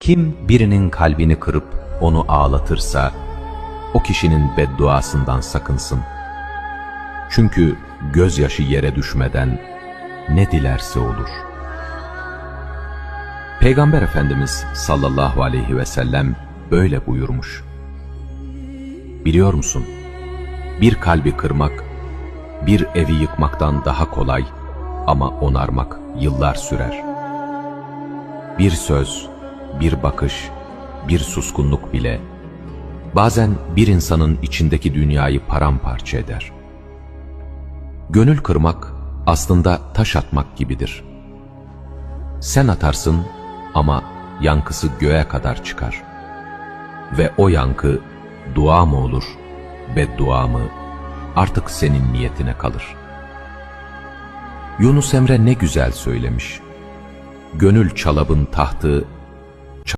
Kim birinin kalbini kırıp onu ağlatırsa, o kişinin bedduasından sakınsın. Çünkü gözyaşı yere düşmeden ne dilerse olur. Peygamber Efendimiz sallallahu aleyhi ve sellem böyle buyurmuş. Biliyor musun? Bir kalbi kırmak, bir evi yıkmaktan daha kolay ama onarmak yıllar sürer. Bir söz, bir bakış, bir suskunluk bile bazen bir insanın içindeki dünyayı paramparça eder. Gönül kırmak aslında taş atmak gibidir. Sen atarsın ama yankısı göğe kadar çıkar. Ve o yankı dua mı olur, beddua mı artık senin niyetine kalır. Yunus Emre ne güzel söylemiş. Gönül çalabın tahtı